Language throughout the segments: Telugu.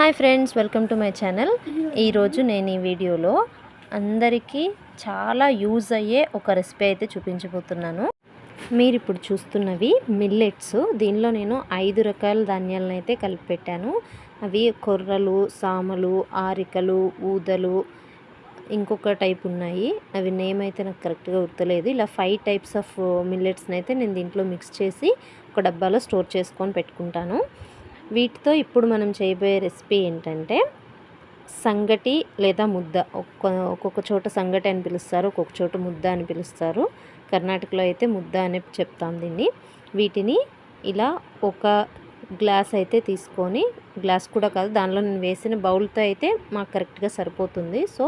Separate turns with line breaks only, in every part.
Hi friends welcome to my channel. ఈరోజు నేను ఈ వీడియోలో అందరికీ చాలా యూజ్ అయ్యే ఒక రెసిపీ అయితే చూపించబోతున్నాను. మీరు ఇప్పుడు చూస్తున్నవి మిల్లెట్స్. దీనిలో నేను ఐదు రకాల ధాన్యాలను అయితే కలిపి పెట్టాను. అవి కొర్రలు సామలు ఆరికలు ఊదలు ఇంకొక టైప్ ఉన్నాయి. అవి నేమ్ అయితే నాకు కరెక్ట్గా గుర్తులేదు. ఇలా ఫైవ్ టైప్స్ ఆఫ్ మిల్లెట్స్ని అయితే నేను దీంట్లో మిక్స్ చేసి ఒక డబ్బాలో స్టోర్ చేసుకొని పెట్టుకుంటాను. వీటితో ఇప్పుడు మనం చేయబోయే రెసిపీ ఏంటంటే సంగటి లేదా ముద్ద. ఒక్క ఒక్కొక్క చోట సంగటి అని పిలుస్తారు ఒక్కొక్క చోట ముద్ద అని పిలుస్తారు. కర్ణాటకలో అయితే ముద్ద అని చెప్తాం దీన్ని. వీటిని ఇలా ఒక గ్లాస్ అయితే తీసుకొని గ్లాస్ కూడా కాదు దానిలో నేను వేసిన బౌల్తో అయితే మాకు కరెక్ట్గా సరిపోతుంది. సో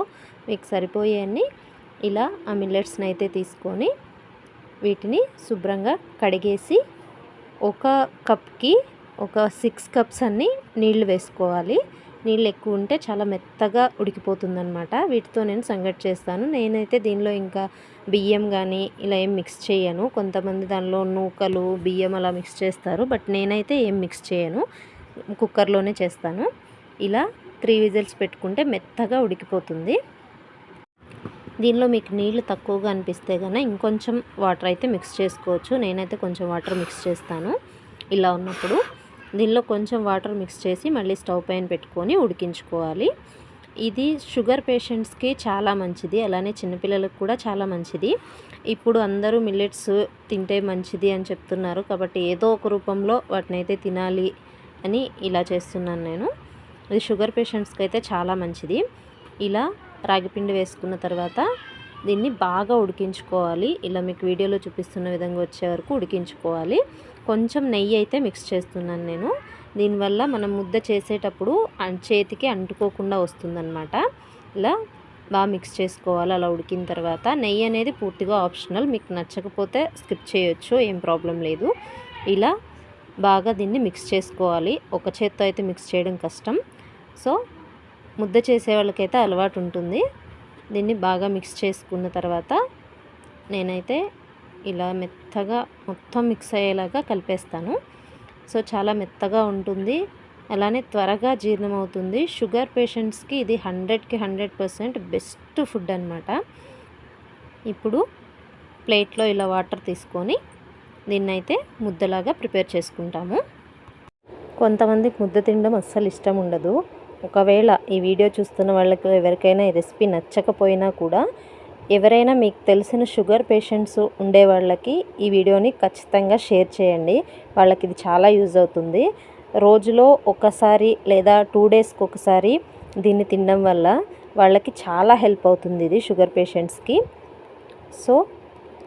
మీకు సరిపోయేయన్ని ఇలా ఆ మిల్లెట్స్ని అయితే తీసుకొని వీటిని శుభ్రంగా కడిగేసి ఒక కప్కి ఒక సిక్స్ కప్స్ అన్ని నీళ్ళు వేసుకోవాలి. నీళ్ళు ఎక్కువ ఉంటే చాలా మెత్తగా ఉడికిపోతుందనమాట వీటితో నేను సంగటి చేస్తాను. నేనైతే దీనిలో ఇంకా బియ్యం కానీ ఇలా ఏం మిక్స్ చేయను. కొంతమంది దానిలో నూకలు బియ్యం అలా మిక్స్ చేస్తారు. బట్ నేనైతే ఏం మిక్స్ చేయను. కుక్కర్లోనే చేస్తాను. ఇలా త్రీ విజిల్స్ పెట్టుకుంటే మెత్తగా ఉడికిపోతుంది. దీనిలో మీకు నీళ్ళు తక్కువగా అనిపిస్తే కనుక ఇంకొంచెం వాటర్ అయితే మిక్స్ చేసుకోవచ్చు. నేనైతే కొంచెం వాటర్ మిక్స్ చేస్తాను. ఇలా ఉన్నప్పుడు దీనిలో కొంచెం వాటర్ మిక్స్ చేసి మళ్ళీ స్టవ్ పైన పెట్టుకొని ఉడికించుకోవాలి. ఇది షుగర్ పేషెంట్స్కి చాలా మంచిది అలానే చిన్నపిల్లలకు కూడా చాలా మంచిది. ఇప్పుడు అందరూ మిల్లెట్స్ తింటే మంచిది అని చెప్తున్నారు కాబట్టి ఏదో ఒక రూపంలో వాటిని అయితే తినాలి అని ఇలా చేస్తున్నాను నేను. ఇది షుగర్ పేషెంట్స్కి అయితే చాలా మంచిది. ఇలా రాగిపిండి వేసుకున్న తర్వాత దీన్ని బాగా ఉడికించుకోవాలి. ఇలా మీకు వీడియోలో చూపిస్తున్న విధంగా వచ్చే వరకు ఉడికించుకోవాలి. కొంచెం నెయ్యి అయితే మిక్స్ చేస్తున్నాను నేను. దీనివల్ల మనం ముద్ద చేసేటప్పుడు చేతికి అంటుకోకుండా వస్తుందన్నమాట. ఇలా బాగా మిక్స్ చేసుకోవాలి. అలా ఉడికిన తర్వాత నెయ్యి అనేది పూర్తిగా ఆప్షనల్ మీకు నచ్చకపోతే స్కిప్ చేయొచ్చు. ఏం ప్రాబ్లం లేదు. ఇలా బాగా దీన్ని మిక్స్ చేసుకోవాలి. ఒక చేత్తో అయితే మిక్స్ చేయడం కష్టం. సో ముద్ద చేసే వాళ్ళకైతే అలవాటు ఉంటుంది. దీన్ని బాగా మిక్స్ చేసుకున్న తర్వాత నేనైతే ఇలా మెత్తగా మొత్తం మిక్స్ అయ్యేలాగా కలిపేస్తాను. సో చాలా మెత్తగా ఉంటుంది. అలానే త్వరగా జీర్ణమవుతుంది. షుగర్ పేషెంట్స్కి ఇది హండ్రెడ్కి హండ్రెడ్ పర్సెంట్ బెస్ట్ ఫుడ్ అనమాట ఇప్పుడు ప్లేట్లో ఇలా వాటర్ తీసుకొని దీన్నైతే ముద్దలాగా ప్రిపేర్ చేసుకుంటాము. కొంతమందికి ముద్ద తినడం అస్సలు ఇష్టం ఉండదు. ఒకవేళ ఈ వీడియో చూస్తున్న వాళ్ళకి ఎవరికైనా ఈ రెసిపీ నచ్చకపోయినా కూడా ఎవరైనా మీకు తెలిసిన షుగర్ పేషెంట్స్ ఉండే వాళ్ళకి ఈ వీడియోని ఖచ్చితంగా షేర్ చేయండి. వాళ్ళకి ఇది చాలా యూజ్ అవుతుంది. రోజులో ఒకసారి లేదా టూ డేస్కి ఒకసారి దీన్ని తినడం వల్ల వాళ్ళకి చాలా హెల్ప్ అవుతుంది ఇది షుగర్ పేషెంట్స్కి. సో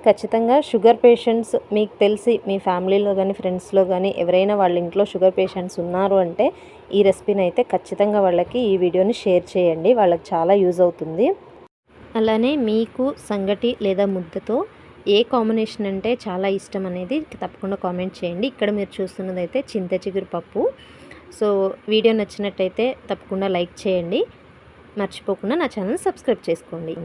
ఖచ్చితంగా షుగర్ పేషెంట్స్ మీకు తెలిసి మీ ఫ్యామిలీలో కానీ ఫ్రెండ్స్లో కానీ ఎవరైనా వాళ్ళ ఇంట్లో షుగర్ పేషెంట్స్ ఉన్నారు అంటే ఈ రెసిపీని అయితే ఖచ్చితంగా వాళ్ళకి ఈ వీడియోని షేర్ చేయండి. వాళ్ళకి చాలా యూజ్ అవుతుంది. అలానే మీకు సంగటి లేదా ముద్దతో ఏ కాంబినేషన్ అంటే చాలా ఇష్టం అనేది తప్పకుండా కామెంట్ చేయండి. ఇక్కడ మీరు చూస్తున్నది అయితే చింత చిగురు పప్పు. సో వీడియో నచ్చినట్టయితే తప్పకుండా లైక్ చేయండి. మర్చిపోకుండా నా ఛానల్ సబ్స్క్రైబ్ చేసుకోండి.